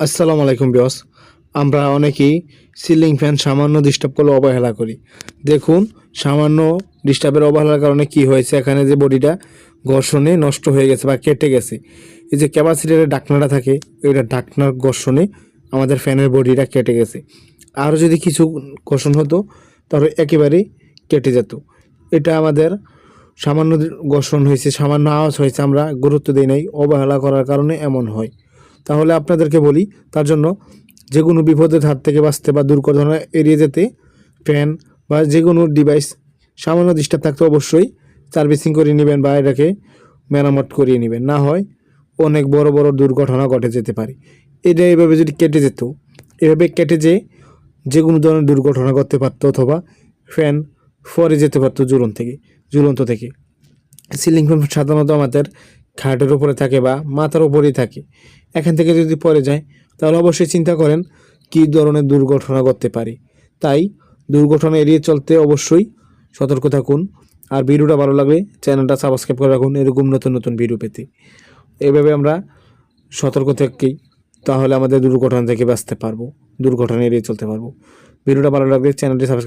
আসসালামু আলাইকুম বিয়স আমরা অনেকেই সিলিং ফ্যান সামান্য ডিস্টার্ব করলে অবহেলা করি। দেখুন, সামান্য ডিস্টার্বের অবহেলার কারণে কি হয়েছে? এখানে যে বডিটা ঘর্ষণে নষ্ট হয়ে গেছে বা কেটে গেছে। এই যে ক্যাপাসিটারের ডাকনাটা থাকে, ওইটা ডাকনার ঘর্ষণে আমাদের ফ্যানের বডিটা কেটে গেছে। আরও যদি কিছু ঘর্ষণ হতো, তাহলে একেবারেই কেটে যেত। এটা আমাদের সামান্য ঘর্ষণ হয়েছে, সামান্য আওয়াজ হয়েছে, আমরা গুরুত্ব দিই নাই। অবহেলা করার কারণে এমন হয়। তাহলে আপনাদেরকে বলি, তার জন্য যে কোনো বিপদের হাত থেকে বাঁচতে বা দুর্ঘটনা এড়িয়ে যেতে ফ্যান বা যে কোনো ডিভাইস সামান্য ডিস্টার্ব থাকতে অবশ্যই সার্ভিসিং করে নেবেন বা এটাকে মেরামত করিয়ে নেবেন। না হয় অনেক বড় বড় দুর্ঘটনা ঘটে যেতে পারে। এটা এভাবে যদি কেটে যেত, এভাবে কেটে যে যে কোনো ধরনের দুর্ঘটনা ঘটতে পারতো অথবা ফ্যান ফরে যেতে পারতো ঝুলন থেকে ঝুলন্ত থেকে। সিলিং ফ্যান সাধারণত আমাদের খাটের উপরে থাকে বা মাথার উপরেই থাকে। এখান থেকে যদি পড়ে যায়, তাহলে অবশ্যই চিন্তা করেন কী ধরনের দুর্ঘটনা ঘটতে পারে। তাই দুর্ঘটনা এড়িয়ে চলতে অবশ্যই সতর্ক থাকুন। আর ভিডিওটা ভালো লাগলে চ্যানেলটা সাবস্ক্রাইব করে রাখুন। এরকম নতুন নতুন ভিডিও পেতে। এভাবে আমরা সতর্ক থেকেই তাহলে আমাদের দুর্ঘটনা থেকে বাঁচতে পারব, দুর্ঘটনা এড়িয়ে চলতে পারব। ভিডিওটা ভালো লাগলে চ্যানেলটি সাবস্ক্রাইব